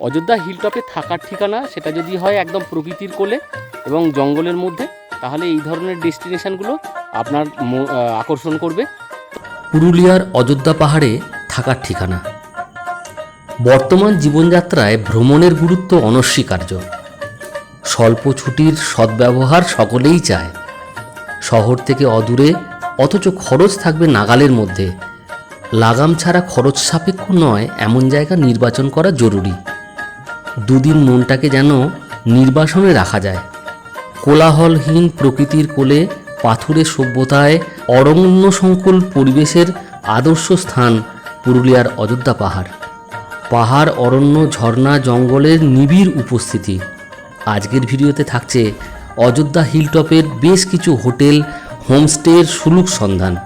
অযোধ্যা হিলটপে থাকার ঠিকানা সেটা যদি হয় একদম প্রকৃতির কোলে এবং জঙ্গলের মধ্যে, তাহলে এই ধরনের ডেস্টিনেশনগুলো আপনার আকর্ষণ করবে। পুরুলিয়ার অযোধ্যা পাহাড়ে থাকার ঠিকানা। বর্তমান জীবনযাত্রায় ভ্রমণের গুরুত্ব অনস্বীকার্য। স্বল্প ছুটির সদ্ব্যবহার সকলেই চায়। শহর থেকে অদূরে অথচ খরচ থাকবে নাগালের মধ্যে। লাগাম ছাড়া খরচ সাপেক্ষ নয়, এমন জায়গা নির্বাচন করা জরুরি। দুদিন মনটাকে যেন নির্বাসনে রাখা যায়। কোলাহলহীন প্রকৃতির কোলে পাথুরে সভ্যতায় অরণ্য সংকুল পরিবেশের আদর্শ স্থান পুরুলিয়ার অযোধ্যা পাহাড়। পাহাড়, অরণ্য, ঝর্ণা, জঙ্গলের নিবিড় উপস্থিতি। আজকের ভিডিওতে থাকছে অযোধ্যা হিলটপের বেশ কিছু হোটেল, হোমস্টের সুলুক সন্ধান।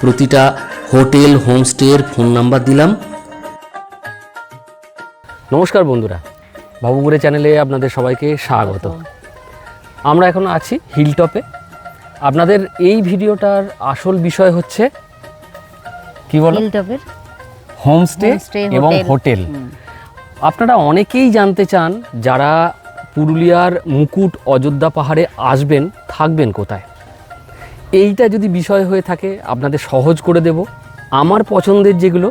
প্রতিটা হোটেল, হোমস্টের ফোন নাম্বার দিলাম। নমস্কার বন্ধুরা বাবুগুড়ে চ্যানেলে আপনাদের সবাইকে স্বাগত। আমরা এখন আছি হিলটপে আপনাদের এই ভিডিওটার আসল বিষয় হচ্ছে কি বলো? হিলটপের হোমস্টে এবং হোটেল আপনারা অনেকেই জানতে চান যারা পুরুলিয়ার মুকুট অযোধ্যা পাহাড়ে আসবেন থাকবেন কোথায়? এইটা যদি বিষয় হয়ে থাকে আপনাদের সহজ করে দেব। আমার পছন্দের যেগুলো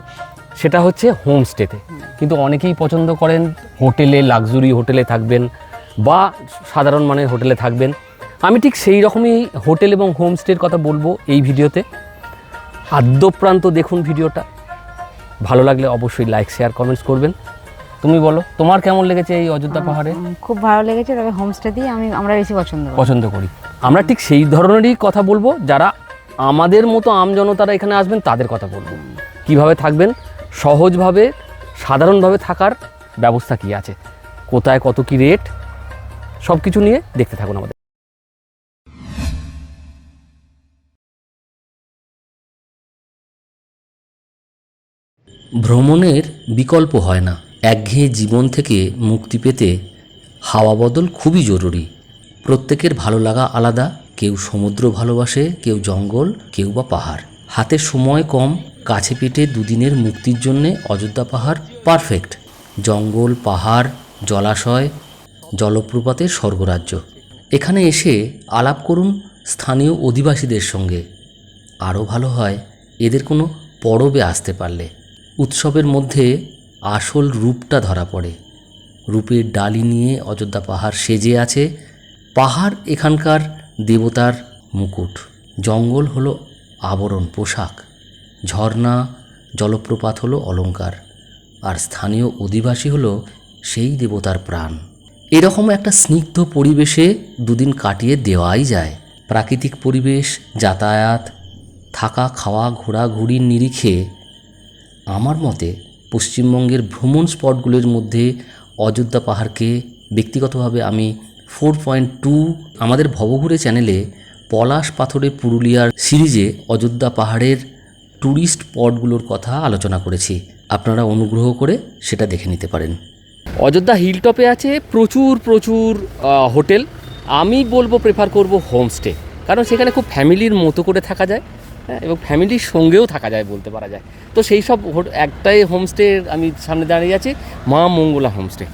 সেটা হচ্ছে হোমস্টেতে কিন্তু অনেকেই পছন্দ করেন হোটেলে লাক্সুরি হোটেলে থাকবেন বা সাধারণ মানের হোটেলে থাকবেন। আমি ঠিক সেই রকমই হোটেল এবং হোমস্টের কথা বলব এই ভিডিওতে। আদ্যপ্রান্ত দেখুন ভিডিওটা। ভালো লাগলে অবশ্যই লাইক শেয়ার কমেন্টস করবেন। তুমি বলো তোমার কেমন লেগেছে এই অযোধ্যা পাহাড়ে? খুব ভালো লেগেছে তবে হোমস্টে দিয়ে আমি আমরা বেশি পছন্দ পছন্দ করি। আমরা ঠিক সেই ধরনেরই কথা বলব যারা আমাদের মতো আমজনতারা এখানে আসবেন তাদের কথা বলব। কীভাবে থাকবেন? সহজভাবে সাধারণভাবে থাকার ব্যবস্থা কি আছে? কোথায় কত কি রেট সব কিছু নিয়ে দেখতে থাকুন আমাদের। ভ্রমণের বিকল্প হয় না। একঘেয়ে জীবন থেকে মুক্তি পেতে হাওয়া বদল খুবই জরুরি। প্রত্যেকের ভালো লাগা আলাদা। কেউ সমুদ্র ভালোবাসে, কেউ জঙ্গল, কেউ বা পাহাড়। হাতে সময় কম কাছে পেটে দুদিনের মুক্তির জন্যে অযোধ্যা পাহাড় পারফেক্ট জঙ্গল, পাহাড়, জলাশয় জলপ্রপাতের স্বর্গরাজ্য। এখানে এসে আলাপ করুন স্থানীয় অধিবাসীদের সঙ্গে। আরও ভালো হয় এদের কোনো পরবে আসতে পারলে। উৎসবের মধ্যে আসল রূপটা ধরা পড়ে। রূপের ডালি নিয়ে অযোধ্যা পাহাড় সেজে আছে। পাহাড় এখানকার দেবতার মুকুট। জঙ্গল হলো আবরণ পোশাক। ঝর্ণা, জলপ্রপাত হলো অলংকার, আর স্থানীয় অধিবাসী হলো সেই দেবতার প্রাণ। এরকম একটা স্নিগ্ধ পরিবেশে দুদিন কাটিয়ে দেওয়াই যায়। প্রাকৃতিক পরিবেশ, যাতায়াত, থাকা, খাওয়া ঘোরাঘুরির নিরিখে আমার মতে পশ্চিমবঙ্গের ভ্রমণ স্পটগুলির মধ্যে অযোধ্যা পাহাড়কে ব্যক্তিগতভাবে আমি ফোর পয়েন্ট টু আমাদের ভবঘুরে চ্যানেলে পলাশ পাথরে পুরুলিয়ার সিরিজে অযোধ্যা পাহাড়ের ট্যুরিস্ট স্পটগুলোর কথা আলোচনা করেছি। আপনারা অনুগ্রহ করে সেটা দেখে নিতে পারেন। অযোধ্যা হিলটপে আছে প্রচুর প্রচুর হোটেল। আমি বলব প্রেফার করব হোমস্টে কারণ সেখানে খুব ফ্যামিলির মতো করে থাকা যায় হ্যাঁ, এবং ফ্যামিলির সঙ্গেও থাকা যায় বলতে পারা যায়। তো সেই সব একটাই হোমস্টে আমি সামনে দাঁড়িয়ে আছি মা মঙ্গলা হোমস্টে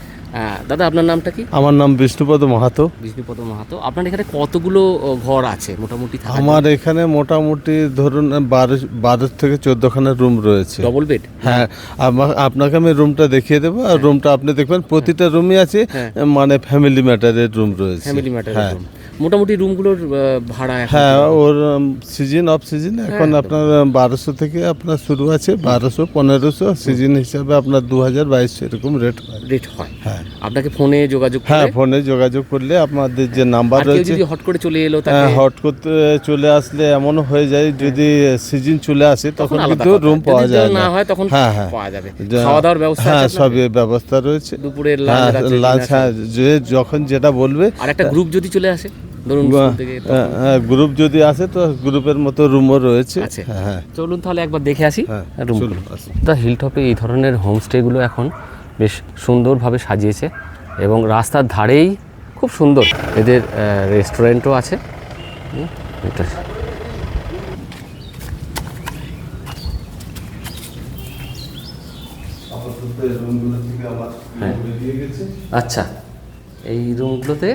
দাদা আপনার নামটা কি? আমার নাম বিষ্ণুপদ মাহাতো। বিষ্ণুপদ মাহাতো। আপনার এখানে কতগুলো ঘর আছে মোটামুটি আমার এখানে মোটামুটি ধরুন বারো বারো থেকে চোদ্দখানা রুম রয়েছে। ডবল বেড হ্যাঁ আপনাকে আমি রুমটা দেখিয়ে দেবো। আর রুমটা আপনি দেখবেন প্রতিটা রুমই আছে হ্যাঁ। মানে ফ্যামিলি ম্যাটারের রুম রয়েছে। ফ্যামিলি ম্যাটারের হ্যাঁ। মোটামুটি রুমগুলোর ভাড়া হ্যাঁ ওর সিজন অফ সিজন এখন আপনার বারোশো থেকে আপনার শুরু আছে বারোশো পনেরোশো সিজন হিসাবে আপনার দু হাজার বাইশশো এরকম রেট হয়। রেট হয়। হ্যাঁ। আপনাকে ফোনে যোগাযোগ হ্যাঁ ফোনে যোগাযোগ করলে আপনাদের যে নাম্বার রয়েছে যদি হট করে চলে এলো হ্যাঁ হট করতে চলে আসলে এমনও হয়ে যায় যদি সিজন চলে আসে তখন কিন্তু রুম পাওয়া যায় না হয় তখন হ্যাঁ, হ্যাঁ। পাওয়া যাবে। খাওয়া দাওয়ার ব্যবস্থা হ্যাঁ সবই ব্যবস্থা রয়েছে। দুপুরের হ্যাঁ লাঞ্চ হ্যাঁ যে যখন যেটা বলবে আর একটা গ্রুপ যদি চলে আসে? ধরুন গ্রুপ যদি আসে তো গ্রুপের মতো রুমও রয়েছে। হ্যাঁ হ্যাঁ। চলুন তাহলে একবার দেখে আসি। হ্যাঁ, চলুন, আসুন। হিলটপে এই ধরনের হোমস্টেগুলো এখন বেশ সুন্দরভাবে সাজিয়েছে এবং রাস্তার ধারেই খুব সুন্দর। এদের রেস্টুরেন্টও আছে। এটা। হ্যাঁ। আচ্ছা। এই রুমগুলোতে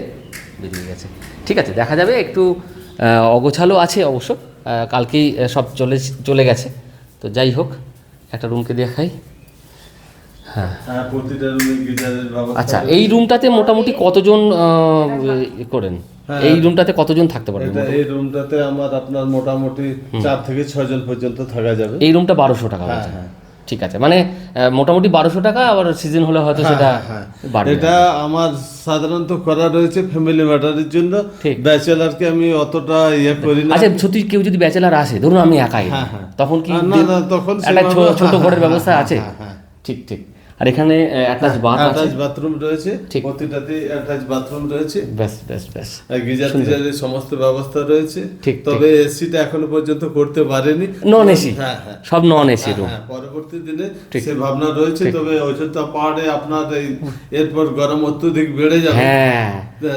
বেরিয়ে গেছে। ঠিক আছে দেখা যাবে একটু অগোছালো আছে অবশ্য কালকেই সব চলে চলে গেছে। তো যাই হোক একটা রুমকে দেখাই। হ্যাঁ। হ্যাঁ আচ্ছা এই রুমটাতে মোটামুটি কতজন করেন? হ্যাঁ। এই রুমটাতে কতজন থাকতে পারবেন? এটা এই রুমটাতে আমার আপনার মোটামুটি চার থেকে ছয় জন পর্যন্ত থাকা যাবে। এই রুমটা বারোশো টাকা হ্যাঁ, হ্যাঁ। ঠিক আছে। মানে মোটামুটি বারোশো টাকা আবার সিজন হলে হয়তো সেটা হ্যাঁ, এটা আমার সাধারণত করা রয়েছে ফ্যামিলি ম্যাটারের জন্য। ব্যাচেলারকে আমি অতটা ইয়ে করি না। আচ্ছা সত্যি কেউ যদি ব্যাচেলার আসে ধরুন আমি একাই হ্যাঁ, হ্যাঁ। তখন কি না, তখন একটা ছোট হ্যাঁ, ঘরের হ্যাঁ, ব্যবস্থা হ্যাঁ, আছে? হ্যাঁ, হ্যাঁ। ঠিক ঠিক। আর এখানে অ্যাটাচ বাথ অ্যাটাচ বাথরুম রয়েছে। প্রতিটাতে অ্যাটাচ বাথরুম রয়েছে। ব্যাস ব্যাস ব্যাস। গিজার টিজারের সমস্ত ব্যবস্থা রয়েছে। ঠিক, তবে এসিটা এখনও পর্যন্ত করতে পারেনি। নন এসি হ্যাঁ হ্যাঁ। সব নন এসি রুম হ্যাঁ, পরবর্তী দিনে সে ভাবনা রয়েছে তবে অযোধ্যা পাহাড়ে আপনার এই এরপর গরম অত্যধিক বেড়ে যাবে। হ্যাঁ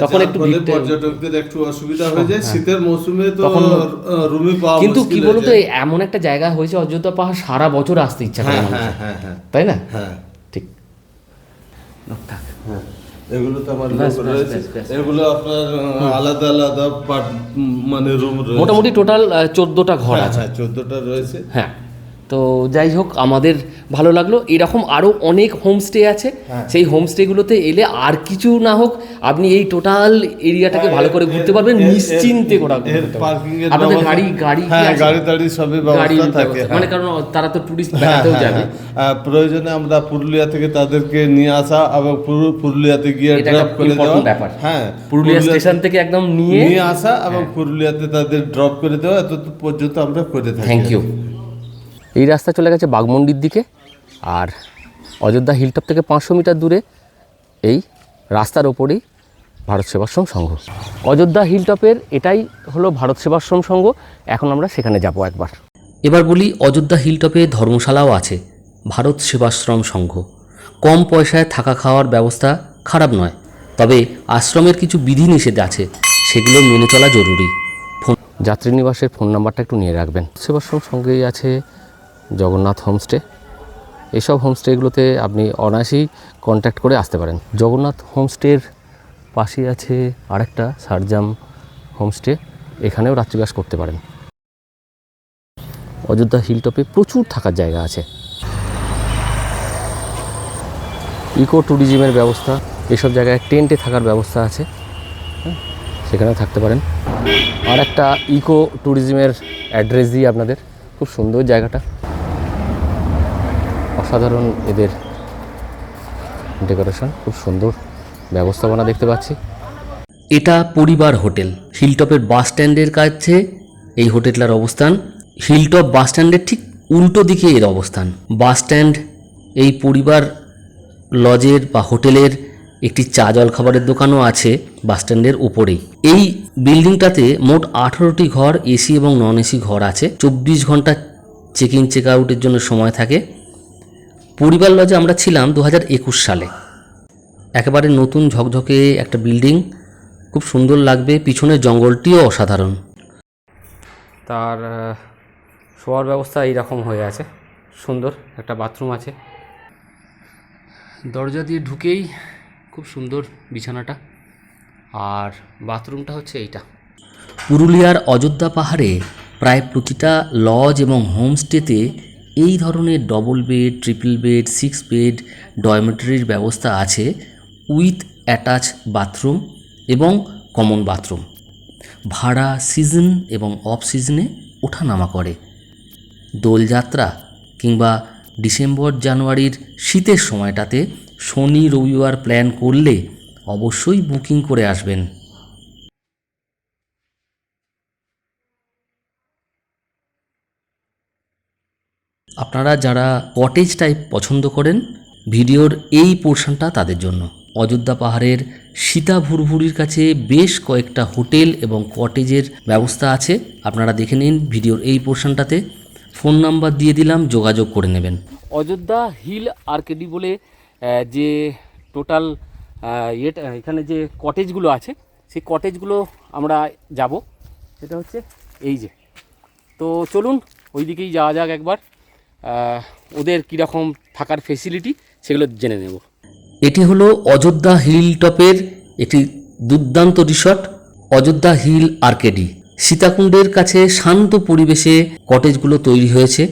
তখন একটু পর্যটকদের একটু অসুবিধা হয়ে যায়। শীতের মৌসুমে তো রুমে পাওয়া কিন্তু কি হয়ে বলতো এমন একটা জায়গা হয়েছে অযোধ্যা পাহাড় সারা বছর আসতে ইচ্ছা করে হ্যাঁ হ্যাঁ হ্যাঁ হ্যাঁ। তাই না? হ্যাঁ। থাক। হ্যাঁ এগুলো তো আমার লোক। এগুলো আপনার আলাদা আলাদা মানে রুম মোটামুটি টোটাল চোদ্দোটা ঘর হ্যাঁ আছে। হ্যাঁ চোদ্দটা রয়েছে। হ্যাঁ। তো যাই হোক আমাদের ভালো লাগল এরকম আরও অনেক হোমস্টে আছে হ্যাঁ। সেই হোমস্টেগুলোতে এলে আর কিছু না হোক আপনি এই টোটাল এরিয়াটাকে ভালো করে ঘুরতে পারবেন হ্যাঁ, নিশ্চিন্তে ঘোরা আপনাদের গাড়ি গাড়ি হ্যাঁ? গাড়ি টাড়ি সবই ব্যবস্থা থাকে হ্যাঁ। মানে কারণ তারা তো টুরিস্ট হ্যাঁ, বেড়াতেও হ্যাঁ, যাবে হ্যাঁ। প্রয়োজনে আমরা পুরুলিয়া থেকে তাদেরকে নিয়ে আসা এবং পুরুলিয়াতে গিয়ে ড্রপ করে দেওয়া ব্যাপার। হ্যাঁ পুরুলিয়া স্টেশন থেকে একদম নিয়ে হ্যাঁ। নিয়ে আসা এবং পুরুলিয়াতে তাদের ড্রপ করে দেওয়া এত পর্যন্ত আমরা করে থাকি থ্যাংক ইউ এই রাস্তা চলে গেছে বাগমন্ডির দিকে আর অযোধ্যা হিলটপ থেকে পাঁচশো মিটার দূরে এই রাস্তার ওপরেই ভারত সেবাশ্রম সংঘ। অযোধ্যা হিলটপের এটাই হলো ভারত সেবাশ্রম সংঘ। এখন আমরা সেখানে যাব একবার। এবার বলি অযোধ্যা হিলটপে ধর্মশালাও আছে ভারত সেবাশ্রম সংঘ। কম পয়সায় থাকা খাওয়ার ব্যবস্থা খারাপ নয় তবে আশ্রমের কিছু বিধিনিষেধ আছে সেগুলো মেনে চলা জরুরি। ফোন যাত্রী নিবাসের ফোন নাম্বারটা একটু নিয়ে রাখবেন। সেবাশ্রম সঙ্গেই আছে জগন্নাথ হোমস্টে। এইসব হোমস্টেগুলোতে আপনি অনায়াসেই কন্ট্যাক্ট করে আসতে পারেন। জগন্নাথ হোমস্টের পাশেই আছে আরেকটা সারজাম হোমস্টে। এখানেও রাত্রিবাস করতে পারেন। অযোধ্যা হিলটপে প্রচুর থাকার জায়গা আছে। ইকো ট্যুরিজমের ব্যবস্থা এসব জায়গায় টেন্টে থাকার ব্যবস্থা আছে। হ্যাঁ, সেখানেও থাকতে পারেন। আর একটা ইকো ট্যুরিজমের অ্যাড্রেস দিই আপনাদের। খুব সুন্দর জায়গাটা। অসাধারণ এদের ডেকোরেশন, খুব সুন্দর ব্যবস্থাপনা দেখতে পাচ্ছি। এটা পরিবার হোটেল, হিলটপের বাস স্ট্যান্ডের কাছে এই হোটেলটার অবস্থান। হিলটপ বাস স্ট্যান্ডের ঠিক উল্টো দিকে এর অবস্থান। বাস স্ট্যান্ড এই পরিবার লজের বা হোটেলের একটি চা জল খাবারের দোকানও আছে বাস স্ট্যান্ডের উপরেই। এই বিল্ডিংটাতে মোট আঠারোটি ঘর, এসি এবং নন এসি ঘর আছে। চব্বিশ ঘণ্টা চেক ইন চেক আউটের জন্য সময় থাকে। পরিবার লজে আমরা ছিলাম দু হাজার একুশ সালে। একেবারে নতুন ঝকঝকে একটা বিল্ডিং খুব সুন্দর লাগবে পিছনের জঙ্গলটিও অসাধারণ। তার শোয়ার ব্যবস্থা এইরকম হয়ে আছে। সুন্দর একটা বাথরুম আছে। দরজা দিয়ে ঢুকেই খুব সুন্দর বিছানাটা। আর বাথরুমটা হচ্ছে এইটা। পুরুলিয়ার অযোধ্যা পাহাড়ে প্রায় প্রতিটা লজ এবং হোমস্টেতে এই ধরনের double bed triple bed six bed ডয়মেটরির ব্যবস্থা আছে উইথ অ্যাটাচ বাথরুম এবং কমন বাথরুম ভাড়া সিজন এবং অফ সিজনে ওঠানামা করে। দোলযাত্রা কিংবা ডিসেম্বর, জানুয়ারির শীতের সময়টাতে শনি, রবিবার প্ল্যান করলে অবশ্যই বুকিং করে আসবেন। আপনারা যারা কটেজ টাইপ পছন্দ করেন, ভিডিওর এই পোর্শনটা তাদের জন্য। অযোধ্যা পাহাড়ের সীতা ভুরভুরির কাছে বেশ কয়েকটা হোটেল এবং কটেজের ব্যবস্থা আছে। আপনারা দেখে নিন ভিডিওর এই পোর্শনটাতে ফোন নাম্বার দিয়ে দিলাম, যোগাযোগ করে নেবেন। অযোধ্যা হিল আর্কেডি বলে যে টোটাল এখানে যে কটেজগুলো আছে, সেই কটেজগুলো আমরা যাব। সেটা হচ্ছে এই যে। তো চলুন ওই দিকেই যাওয়া যাক একবার। ওদের কীরকম থাকার ফেসিলিটি সেগুলো জেনে নেব। এটি হলো অযোধ্যা হিল টপের একটি দুর্দান্ত রিসর্ট অযোধ্যা হিল আর্কেডি। সীতাকুণ্ডের কাছে শান্ত পরিবেশে কটেজগুলো তৈরি হয়েছে।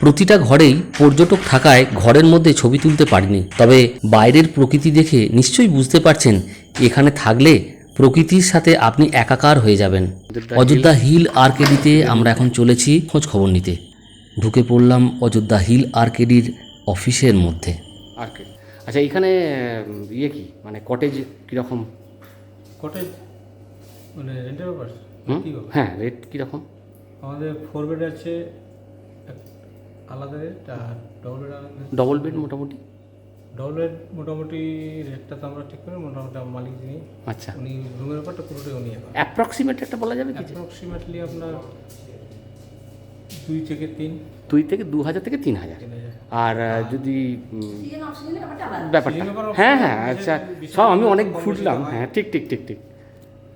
প্রতিটা ঘরেই পর্যটক থাকায় ঘরের মধ্যে ছবি তুলতে পারিনি। তবে বাইরের প্রকৃতি দেখে নিশ্চয়ই বুঝতে পারছেন এখানে থাকলে প্রকৃতির সাথে আপনি একাকার হয়ে যাবেন। অযোধ্যা হিল আর্কেডিতে আমরা এখন চলেছি। খোঁজ খবর নিতে। ঢুকে পড়লাম অযোধ্যা হিল আর্কেডির অফিসের মধ্যে। আর্কেড। আচ্ছা এখানে ইয়ে কি? মানে কটেজ কীরকম? কটেজ মানে রেন্টের ব্যাপার? হ্যাঁ রেট কীরকম? আমাদের ফোর বেড আছে আলাদা রেট আর ডবল বেড আলাদা ডবল বেড মোটামুটি? ডবল বেড মোটামুটি রেটটা তো আমরা ঠিক করি মোটামুটি আমার মালিক যিনি আচ্ছা। উনি রুমের ব্যাপারটা পুরোটাই উনি অ্যাপ্রক্সিমেট একটা বলা যাবে কি? অ্যাপ্রক্সিমেটলি আপনার দুই থেকে তিন। দুই থেকে দু হাজার থেকে তিন হাজার। আর যদি ব্যাপারটা হ্যাঁ হ্যাঁ আচ্ছা সব আমি অনেক ঘুরলাম। হ্যাঁ। ঠিক ঠিক ঠিক ঠিক।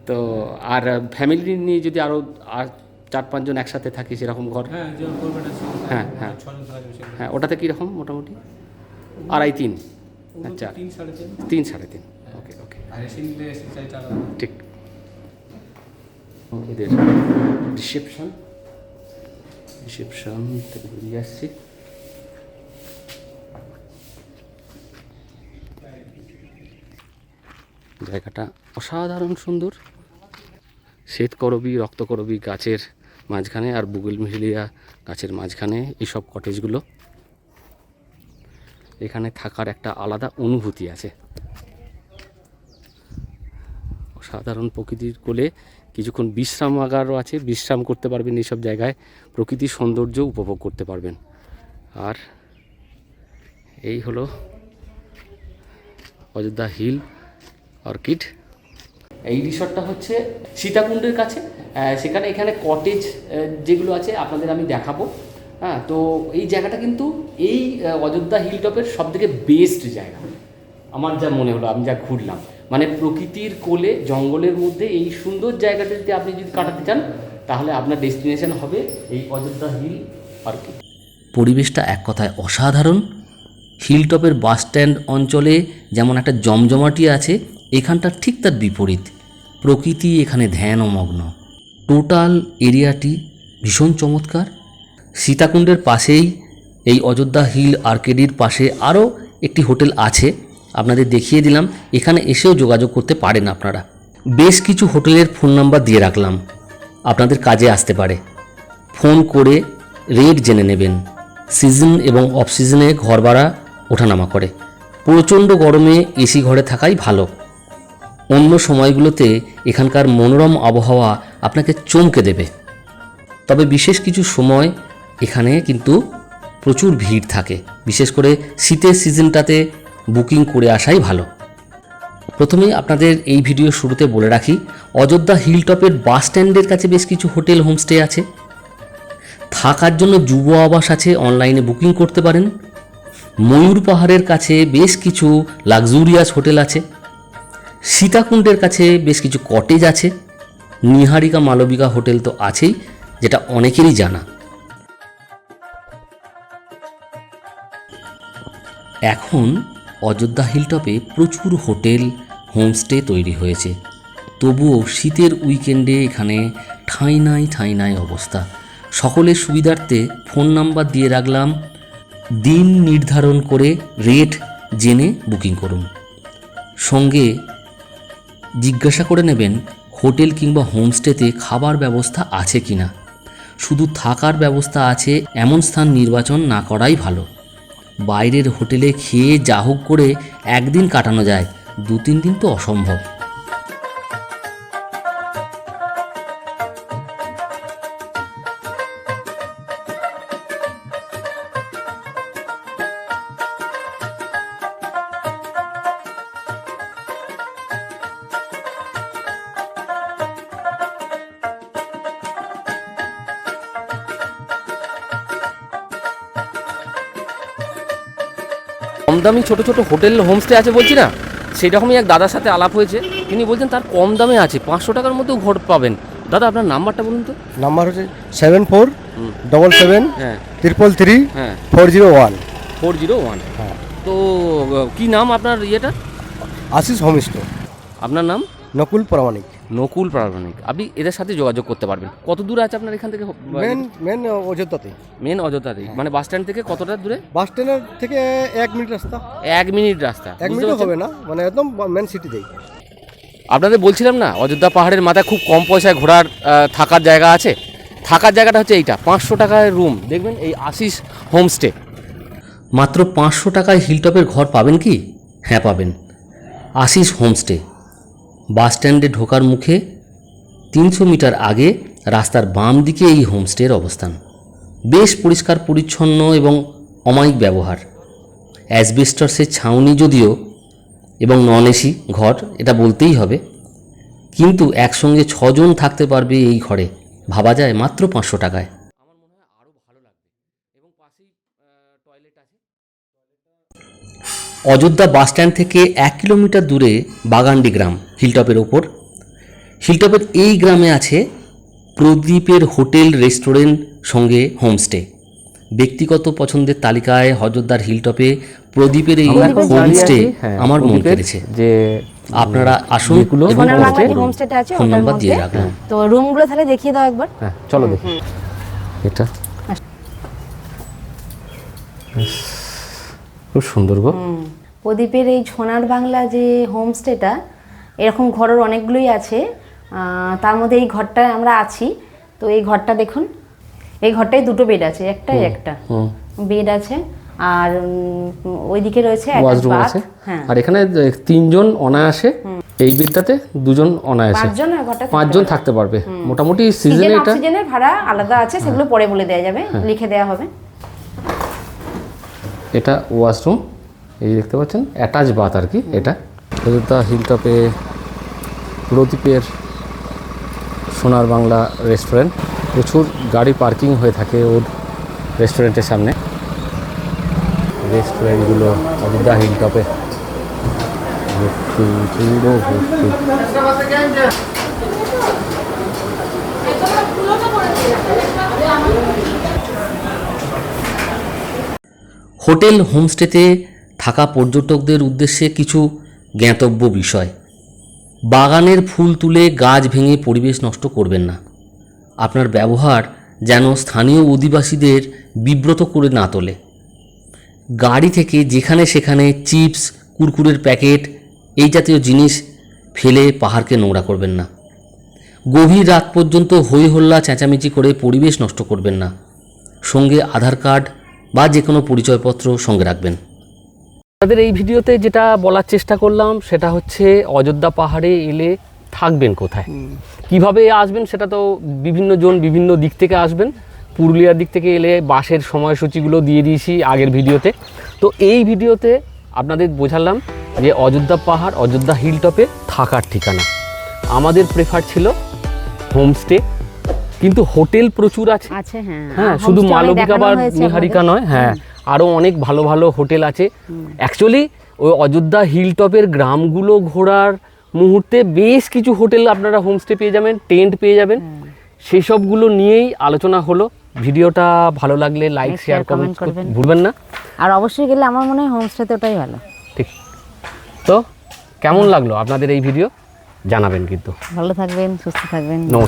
তো আর ফ্যামিলি নিয়ে যদি আরও আর চার পাঁচজন একসাথে থাকি সেরকম ঘর? হ্যাঁ আছে হ্যাঁ, হ্যাঁ। হ্যাঁ ওটাতে কীরকম মোটামুটি? আড়াই তিন। আচ্ছা। তিন সাড়ে তিন। তিন ওকে ওকে। ঠিক। এদের রিসেপশন রিসেপশন থেকে বেরিয়ে আসছি জায়গাটা অসাধারণ সুন্দর। শ্বেতকরবী, রক্তকরবী গাছের মাঝখানে আর বুগেল মিহিলিয়া গাছের মাঝখানে এইসব কটেজগুলো এখানে থাকার একটা আলাদা অনুভূতি আছে। সাধারণ প্রকৃতির কোলে কিছুক্ষণ বিশ্রামাগারও আছে, বিশ্রাম করতে পারবেন এইসব জায়গায়। প্রকৃতির সৌন্দর্য উপভোগ করতে পারবেন। আর এই হলো অযোধ্যা হিল অর্কিড। এই রিসর্টটা হচ্ছে সীতাকুণ্ডের কাছে। সেখানে এখানে কটেজ যেগুলো আছে, আপনাদের আমি দেখাবো। হ্যাঁ তো এই জায়গাটা কিন্তু এই অযোধ্যা হিল টপের সব থেকে বেস্ট জায়গা। আমার যা মনে হলো, আমি যা ঘুরলাম। মানে প্রকৃতির কোলে, জঙ্গলের মধ্যে এই সুন্দর জায়গাটা যদি আপনি যদি কাটাতে চান, তাহলে আপনার ডেস্টিনেশন হবে এই অযোধ্যা হিল অর্কিড পরিবেশটা এক কথায় অসাধারণ। হিলটপের বাস স্ট্যান্ড অঞ্চলে যেমন একটা জমজমাটি আছে এখানটা ঠিক তার বিপরীত। প্রকৃতি এখানে ধ্যান ও মগ্ন টোটাল এরিয়াটি ভীষণ চমৎকার। সীতাকুণ্ডের পাশেই এই অযোধ্যা হিল আর্কেডির পাশে আরও একটি হোটেল আছে। আপনাদের দেখিয়ে দিলাম, এখানে এসেও যোগাযোগ করতে পারেন আপনারা। বেশ কিছু হোটেলের ফোন নাম্বার দিয়ে রাখলাম, আপনাদের কাজে আসতে পারে। ফোন করে রেট জেনে নেবেন, সিজন এবং অফ সিজনে ঘর ভাড়া ওঠানামা করে। প্রচণ্ড গরমে এসি ঘরে থাকাই ভালো। অন্য সময়গুলোতে এখানকার মনোরম আবহাওয়া আপনাকে চমকে দেবে। তবে বিশেষ কিছু সময় এখানে কিন্তু প্রচুর ভিড় থাকে। বিশেষ করে শীতের সিজনটাতে বুকিং করে আসাই ভালো। প্রথমেই আপনাদের এই ভিডিও শুরুতে বলে রাখি, অযোধ্যা হিলটপের বাস স্ট্যান্ডের কাছে বেশ কিছু হোটেল হোমস্টে আছে। থাকার জন্য যুব আবাস আছে, অনলাইনে বুকিং করতে পারেন। ময়ূর পাহাড়ের কাছে বেশ কিছু লাক্সুরিয়াস হোটেল আছে। সীতাকুণ্ডের কাছে বেশ কিছু কটেজ আছে। নিহারিকা মালবিকা হোটেল তো আছেই, যেটা অনেকেরই জানা। এখন অযোধ্যা হিলটপে প্রচুর হোটেল, হোমস্টে তৈরি হয়েছে। তবুও শীতের উইকেন্ডে এখানে ঠাঁই নাই ঠাঁই নাই অবস্থা। সকলের সুবিধার্থে ফোন নাম্বার দিয়ে রাখলাম। দিন নির্ধারণ করে রেট জেনে বুকিং করুন। সঙ্গে জিজ্ঞাসা করে নেবেন, হোটেল কিংবা হোমস্টেতে খাবার ব্যবস্থা আছে কি না শুধু থাকার ব্যবস্থা আছে, এমন স্থান নির্বাচন না করাই ভালো। বাইরের হোটেলে খেয়ে যা হোক করে একদিন কাটানো যায় দু তিন দিন তো অসম্ভব। দামি ছোট ছোট হোটেল হোমস্টে আছে বলছি না? সেই রকমই এক দাদার সাথে আলাপ হয়েছে। তিনি বলছেন তার কম দামে আছে পাঁচশো টাকার মধ্যেও ঘর পাবেন। দাদা আপনার নাম্বারটা বলুন তো। নাম্বার হচ্ছে সেভেন ফোর ডবল সেভেন হ্যাঁ। ট্রিপল থ্রি হ্যাঁ। Four zero one. Four zero one. তো আহ, কি নাম আপনার ইয়েটা আশিস হোমস্টে। আপনার নাম? নকুল প্রামাণিক নকুল প্রামাণিক। আপনি এদের সাথে যোগাযোগ করতে পারবেন। কত দূরে আছে আপনার এখান থেকে? মেন মেন অযোধ্যাতে মেন অযোধ্যাতে। মানে বাস স্ট্যান্ড থেকে কতটা দূরে? বাস স্ট্যান্ডের থেকে এক মিনিট রাস্তা। এক মিনিট রাস্তা। এক পারছেন? হবে না। মানে একদম মেন সিটিতেই আপনাদের বলছিলাম না অযোধ্যা পাহাড়ের মাথায় খুব কম পয়সায় ঘোরার থাকার জায়গা আছে। থাকার জায়গাটা হচ্ছে এইটা পাঁচশো টাকায় রুম দেখবেন এই আশিস হোমস্টে মাত্র পাঁচশো টাকায় হিলটপের ঘর পাবেন কি? হ্যাঁ পাবেন। আশিস হোমস্টে বাস স্ট্যান্ডে ঢোকার মুখে তিনশো মিটার আগে রাস্তার বাম দিকে এই হোমস্টের অবস্থান। বেশ পরিষ্কার, পরিচ্ছন্ন এবং অমায়িক ব্যবহার। অ্যাসবেস্টসের ছাউনি যদিও এবং নন এসি ঘর, এটা বলতেই হবে। কিন্তু একসঙ্গে ছজন থাকতে পারবে এই ঘরে। ভাবা যায় মাত্র পাঁচশো টাকায়। অযোধ্যা বাস স্ট্যান্ড থেকে এক কিলোমিটার দূরে বাগান্ডি গ্রাম হিলটপের ওপর। হিলটপের এই গ্রামে আছে প্রদীপের হোটেল রেস্টুরেন্ট সঙ্গে হোমস্টে। ব্যক্তিগত পছন্দের তালিকায় অযোধ্যার হিলটপে প্রদীপের এই হোমস্টে হ্যাঁ, আমার মন কেড়েছে। যে আপনারা আসুন করুন। হোমস্টেটা আছে ফোন নাম্বার দিয়ে রাখলাম। তো রুমগুলো তাহলে দেখিয়ে দাও একবার। হ্যাঁ চলো দেখি। এটা? খুব সুন্দর গো। প্রদীপের এই সোনার বাংলা যে হোমস্টেটা এরকম ঘরের অনেকগুলোই আছে। তার মধ্যে এই ঘরটায় আমরা আছি। তো এই ঘরটা দেখুন এই ঘরটায় দুটো বেড আছে একটাই একটা। বেড আছে আর ওইদিকে রয়েছে ওয়াশরুম আছে। হ্যাঁ। আর এখানে তিনজন অনায়াসে এই বেডটাতে দুজন অনায়াসে। পাঁচজন পাঁচজন থাকতে পারবে। মোটামুটি সিজনে এটা হ্যাঁ। অক্সিজেনের ভাড়া আলাদা আছে সেগুলো পরে বলে দেওয়া যাবে লিখে দেওয়া হবে। এটা ওয়াশরুম এই দেখতে পাচ্ছেন অ্যাটাচ বাথ আর কি এটা। অযোধ্যা হিলটপে প্রদীপের সোনার বাংলা রেস্টুরেন্ট প্রচুর গাড়ি পার্কিং হয়ে থাকে ওর রেস্টুরেন্টের সামনে। রেস্টুরেন্টগুলো অযোধ্যা হিলটপে ভর্তি, হোটেল হোমস্টেতে থাকা পর্যটকদের উদ্দেশ্যে কিছু জ্ঞাতব্য বিষয়। বাগানের ফুল তুলে গাছ ভেঙে পরিবেশ নষ্ট করবেন না। আপনার ব্যবহার যেন স্থানীয় অধিবাসীদের বিব্রত করে না তোলে। গাড়ি থেকে যেখানে সেখানে চিপস, কুরকুরের প্যাকেট, এই জাতীয় জিনিস ফেলে পাহাড়কে নোংরা করবেন না। গভীর রাত পর্যন্ত হই হল্লা চেঁচামেচি করে পরিবেশ নষ্ট করবেন না। সঙ্গে আধার কার্ড বা যে কোনো পরিচয়পত্র সঙ্গে রাখবেন। আমাদের এই ভিডিওতে যেটা বলার চেষ্টা করলাম সেটা হচ্ছে অযোধ্যা পাহাড়ে এলে থাকবেন কোথায়? কীভাবে আসবেন সেটা তো বিভিন্ন জন বিভিন্ন দিক থেকে আসবেন। পুরুলিয়ার দিক থেকে এলে বাসের সময়সূচিগুলো দিয়ে দিয়েছি আগের ভিডিওতে। তো এই ভিডিওতে আপনাদের বোঝালাম যে অযোধ্যা পাহাড় অযোধ্যা হিলটপে থাকার ঠিকানা। আমাদের প্রেফার ছিল হোমস্টে কিন্তু হোটেল প্রচুর আছে। আছে হ্যাঁ। হ্যাঁ শুধু মালবিকা বা নিহারিকা নয় হ্যাঁ আরও অনেক ভালো ভালো হোটেল আছে। অ্যাকচুয়ালি ওই অযোধ্যা হিলটপের গ্রামগুলো ঘোরার মুহূর্তে বেশ কিছু হোটেল আপনারা হোমস্টে পেয়ে যাবেন টেন্ট পেয়ে যাবেন। সেই সবগুলো নিয়েই আলোচনা হলো। ভিডিওটা ভালো লাগলে লাইক শেয়ার কমেন্ট করবেন। ভুলবেন না। আর অবশ্যই গেলে আমার মনে হয় হোমস্টেতে ওটাই ভালো। ঠিক। তো কেমন লাগল আপনাদের এই ভিডিও? জানাবেন কিন্তু। ভালো থাকবেন সুস্থ থাকবেন। নমস্কার।